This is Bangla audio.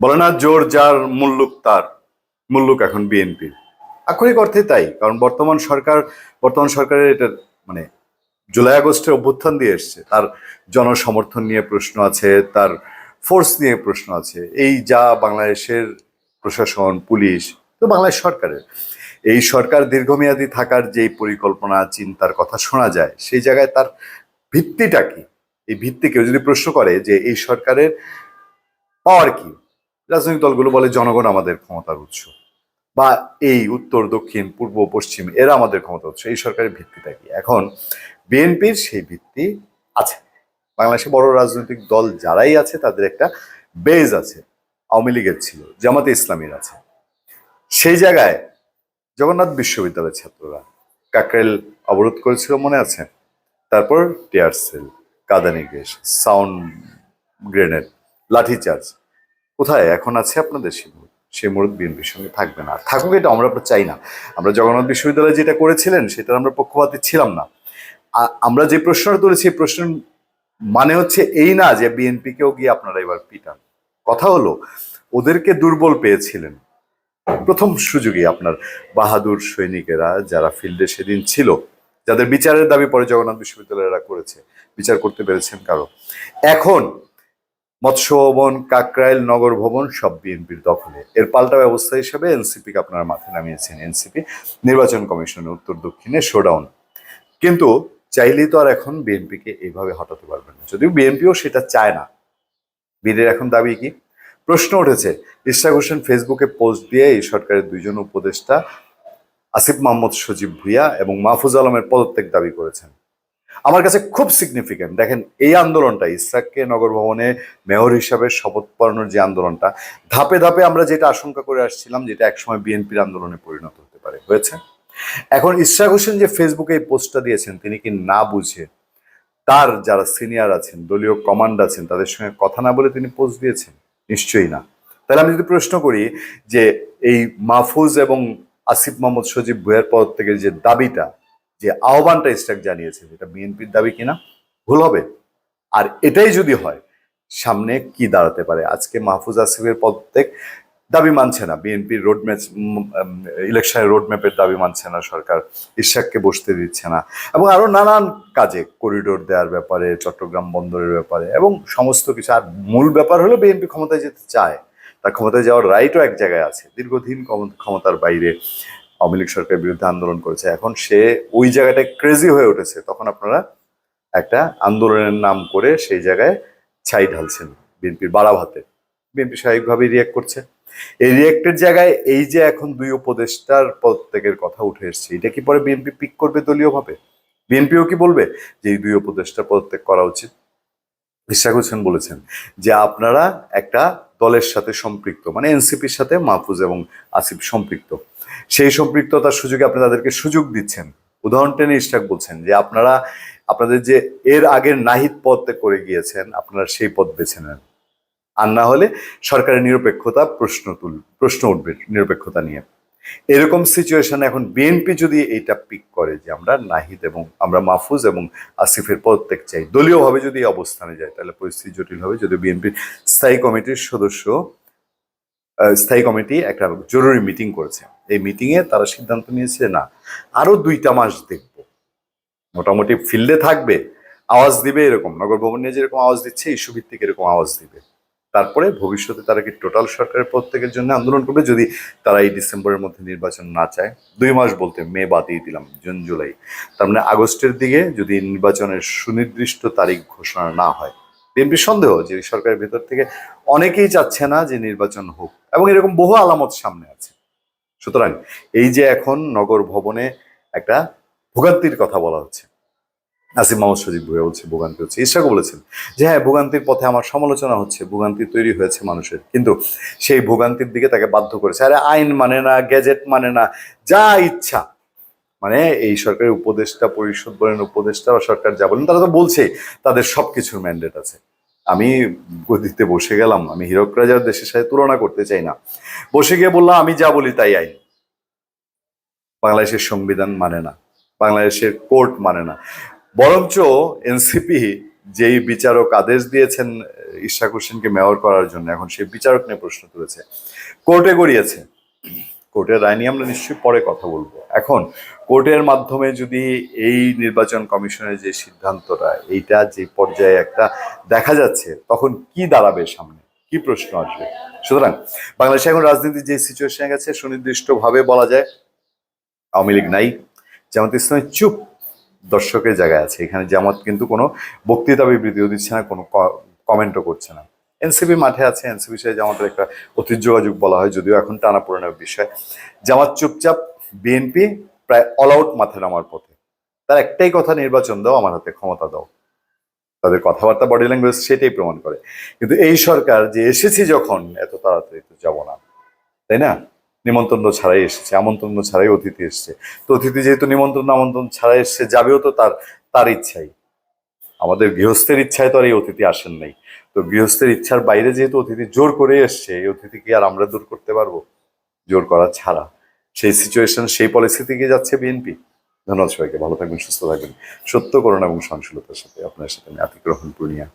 বলে না, জোর যার মুল্লুক তার। মুল্লুক এখন বিএনপি। আক্ষরিক অর্থে তাই, কারণ বর্তমান সরকার, বর্তমান সরকারের এটা মানে জুলাই আগস্টের অভ্যুত্থান দিয়ে এসছে। তার জনসমর্থন নিয়ে প্রশ্ন আছে, তার ফোর্স নিয়ে প্রশ্ন আছে। এই যা বাংলাদেশের প্রশাসন, পুলিশ, তো বাংলাদেশ সরকারের। এই সরকার দীর্ঘমেয়াদী থাকার যে পরিকল্পনা, চিন্তার কথা শোনা যায়, সেই জায়গায় তার ভিত্তিটা কি? এই ভিত্তি কেউ যদি প্রশ্ন করে যে এই সরকারের পাওয়ার কি? রাজনৈতিক দলগুলো বলে জনগণ আমাদের ক্ষমতার উৎস। বা এই উত্তর, দক্ষিণ, পূর্ব, পশ্চিম এরা আমাদের ক্ষমতা উৎস। এই সরকারের ভিত্তিটা কি? এখন বিএনপির সেই ভিত্তি আছে। বাংলাদেশে বড় রাজনৈতিক দল যারাই আছে, তাদের একটা বেজ আছে, আওয়ামী লীগের ছিল, জামাতে ইসলামীর আছে। সেই জায়গায় জগন্নাথ বিশ্ববিদ্যালয়ের ছাত্ররা কাকরেল অবরোধ করেছিল মনে আছে? তারপর টিয়ার সেল কাদানি গ্যাস সাউন্ড গ্রেনেড লাঠিচার্জ কোথায়? এখন আছে আপনাদের সেই মুহূর্ত। সেই মুহূর্ত বিএনপির সঙ্গে থাকবে না। আর থাকুক এটা, আমরা চাই না। আমরা জগন্নাথ বিশ্ববিদ্যালয়ে যেটা করেছিলেন সেটা আমরা পক্ষপাতী ছিলাম না। আমরা যে প্রশ্নটা তুলেছি প্রশ্নের মানে হচ্ছে এই না যে বিএনপিকেও গিয়ে আপনারা এবার পিটান। কথা হলো, ওদেরকে দুর্বল পেয়েছিলেন। প্রথম সুযোগই আপনার বাহাদুর সৈনিকেরা, যারা ফিল্ডে সেদিন ছিল, যাদের বিচারের দাবি পরে জগন্নাথ বিশ্ববিদ্যালয়েরা করেছে। বিচার করতে পেরেছেন কারও? এখন মৎস্য ভবন কাকরাইল, নগর ভবন, সব বিএনপির দখলে। এর পাল্টা ব্যবস্থা হিসেবে এনসিপিকে আপনারা মাথায় নামিয়েছেন। এনসিপি নির্বাচন কমিশনের উত্তর দক্ষিণে শোডাউন। কিন্তু চাইলেই তো আর এখন বিএনপিকে এইভাবে হটাতে পারবেন না। যদিও বিএনপিও সেটা চায় না। বীরের এখন দাবি কি? প্রশ্ন উঠেছে, ইশরাক হোসেন ফেসবুকে পোস্ট দিয়ে এই সরকারের দুইজন উপদেষ্টা আসিফ মোহাম্মদ সজীব ভুইয়া এবং মাহফুজ আলমের পদত্যাগ দাবি করেছেন। আমার কাছে খুব সিগনিফিক্যান্ট দেখেন, এই আন্দোলনটা, ইসরাককে নগর ভবনে মেয়র হিসাবে শপথ পড়ানোর যে আন্দোলনটা, ধাপে ধাপে আমরা যেটা আশঙ্কা করে আসছিলাম, যেটা একসময় বিএনপির আন্দোলনে পরিণত হতে পারে। হয়েছে? এখন ইশরাক হোসেন যে ফেসবুকে এই পোস্টটা দিয়েছেন, তিনি কি না বুঝে তার যারা সিনিয়র আছেন, দলীয় কমান্ড আছেন, তাদের সঙ্গে কথা না বলে তিনি পোস্ট দিয়েছেন? নিশ্চয়ই না। তাহলে আমি যদি প্রশ্ন করি যে এই মাহফুজ এবং আসিফ মোহাম্মদ সজীব ভুয়ের পদ থেকে যে দাবিটা যে আহ্বানটা ইস্টাক জানিয়েছে এটা বিএনপির দাবি কিনা, ভুল হবে। আর এটাই যদি হয়, সামনে কি দাঁড়াতে পারে? আজকে মাহফুজ আসিফের প্রত্যেক দাবি মানছে না। বিএনপির রোড ম্যাচ ইলেকশনের রোড ম্যাপের দাবি মানছে না সরকার। ইশাককে বসতে দিচ্ছে না। এবং আরও নানান কাজে করিডোর দেওয়ার ব্যাপারে, চট্টগ্রাম বন্দরের ব্যাপারে, এবং সমস্ত কিছু। আর মূল ব্যাপার হলো বিএনপি ক্ষমতায় যেতে চায়। তার ক্ষমতায় যাওয়ার রাইটও এক জায়গায় আছে। দীর্ঘদিন ক্ষমতার বাইরে আওয়ামী লীগ সরকারের বিরুদ্ধে আন্দোলন করেছে। এখন সে ওই জায়গাটায় ক্রেজি হয়ে উঠেছে। তখন আপনারা একটা আন্দোলনের নাম করে সেই জায়গায় ছাই ঢালছেন বিএনপির বাড়াভাতে বিএনপি স্বাভাবিকভাবে রিয়াক্ট করছে। এই রিয়াক্টের জায়গায় এই যে এখন দুই উপদেষ্টার প্রত্যেকের কথা উঠে এসছে, এটা কি পরে বিএনপি পিক করবে দলীয়ভাবে? বিএনপিও কি বলবে যে এই দুই উপদেষ্টা পদত্যাগ করা উচিত? ইশাক হোসেন বলেছেন যে আপনারা একটা দলের সাথে সম্পৃক্ত মানে এনসিপির সাথে মাহফুজ এবং আসিফ সম্পৃক্ত। সেই সম্পৃক্ততার সুযোগে আপনি তাদেরকে সুযোগ দিচ্ছেন। উদাহরণ টেনে ইস্টাক বলছেন যে আপনারা, আপনাদের যে এর আগের নাহিদ পদ করে গিয়েছেন, আপনারা সেই পদ বেছে নেন। আর না হলে সরকারের নিরপেক্ষতা প্রশ্ন তুল, প্রশ্ন উঠবে নিরপেক্ষতা নিয়ে। এরকম সিচুয়েশনে এখন বিএনপি যদি এইটা পিক করে যে আমরা নাহিদ এবং আমরা মাহফুজ এবং আসিফের পদত্যাগ চাই, দলীয়ভাবে যদি অবস্থানে যায়, তাহলে পরিস্থিতি জটিল হবে যদি বিএনপির স্থায়ী কমিটির সদস্য স্থায়ী কমিটি একটা জরুরি মিটিং করেছে। এই মিটিংয়ে তারা সিদ্ধান্ত নিয়েছে না, আরও দুইটা মাস দেখব। মোটামুটি ফিল্ডে থাকবে, আওয়াজ দিবে এরকম, নগর ভবন নিয়ে যেরকম আওয়াজ দিচ্ছে ইস্যু ভিত্তিক এরকম আওয়াজ দিবে। তারপরে ভবিষ্যতে তারা কি টোটাল সরকারের প্রত্যেকের জন্য আন্দোলন করবে? যদি তারা এই ডিসেম্বরের মধ্যে নির্বাচন না চায়? দুই মাস বলতে মে বাতিয়ে দিলাম, জুন, জুলাই। তার মানে আগস্টের দিকে যদি নির্বাচনের সুনির্দিষ্ট তারিখ ঘোষণা না হয়, বিএনপি সন্দেহ যে সরকারের ভেতর থেকে অনেকেই চাচ্ছে না যে নির্বাচন হোক এবং এরকম বহু আলামত সামনে আছে। সুতরাং এই যে এখন নগর ভবনে একটা ভোগান্তির কথা বলা হচ্ছে। আসিম মোহাম্মদ সজিব ভুয়া বলছে, ভোগান্তি হচ্ছে। ইশাকও বলেছেন যে হ্যাঁ ভোগান্তির পথে আমার সমালোচনা হচ্ছে, ভোগান্তি তৈরি হয়েছে মানুষের। কিন্তু সেই ভোগান্তির দিকে তাকে বাধ্য করেছে। আরে আইন মানে না, গ্যাজেট মানে না, যা ইচ্ছা। মানে এই সরকারের উপদেষ্টা পরিষদ বলেন, উপদেষ্টা বা সরকার যা বলেন, তারা তো বলছে, তাদের সবকিছুর ম্যান্ডেট আছে। আমি গদিতে বসে গেলাম, আমি হীরক রাজার দেশের সাথে তুলনা করতে চাই না। বসে গিয়ে বললাম, আমি যা বলি তাই আইন। বাংলাদেশের সংবিধান মানে না, বাংলাদেশের কোর্ট মানে না। বরঞ্চ এনসিপি যেই বিচারক আদেশ দিয়েছেন, ইশাক হোসেনকে মেয়র করার জন্য, এখন সেই বিচারক নিয়ে প্রশ্ন তুলেছে। কোর্টে গড়িয়েছে। কোর্টের রায় নিয়ে আমরা নিশ্চয়ই পরে কথা বলব। এখন, কোর্টের মাধ্যমে যদি এই নির্বাচন কমিশনের যে সিদ্ধান্তটা, এইটা যে পর্যায়ে একটা দেখা যাচ্ছে, তখন কি দাঁড়াবে সামনে? কি প্রশ্ন আসবে? সুতরাং, বাংলাদেশে এখন রাজনীতি যে সিচুয়েশনে গেছে, সুনির্দিষ্টভাবে বলা যায়, আওয়ামী লীগ নাই। জামাত ইসলামের চুপ। দর্শকের জায়গায় আছে। এখানে জামাত কিন্তু কোনো বক্তৃতা বিবৃতিও দিচ্ছে না, কোনো কমেন্টও করছে না। এনসিপি মাঠে আছে, এনসিপি সাথে জামাতের একটা অতীত যোগাযোগ বলা হয়, যদিও এখন টানা বিষয়। জামাত চুপচাপ বিএনপি প্রায় অল আউট মাঠে নামার পথে। তার একটাই কথা, নির্বাচন দাও, আমার হাতে ক্ষমতা দাও। তাদের কথাবার্তা বডি ল্যাঙ্গুয়েজ সেটাই প্রমাণ করে। কিন্তু এই সরকার যে এসেছি যখন, এত তাড়াতাড়ি তো যাব না। তাই না? নিমন্ত্রণ ছাড়াই এসেছে, আমন্ত্রণ ছাড়াই অতিথি এসছে। তো অতিথি যেহেতু নিমন্ত্রণ, আমন্ত্রণ ছাড়াই এসছে, যাবেও তো তার তার ইচ্ছাই। আমাদের গৃহস্থের ইচ্ছায় তো আর এই অতিথি আসেন নাই। তো গৃহস্থের ইচ্ছার বাইরে যেহেতু অতিথি জোর করে এসছে, এই অতিথিকে আর আমরা দূর করতে পারব? জোর করা ছাড়া। সেই সিচুয়েশন সেই পলিসি থেকে যাচ্ছে বিএনপি ধন্যবাদ সবাইকে, ভালো থাকবেন, সুস্থ থাকবেন। সত্য করুণা এবং সহনশীলতার সাথে আপনার সাথে আমি আতিক রহমান পূর্ণিয়া।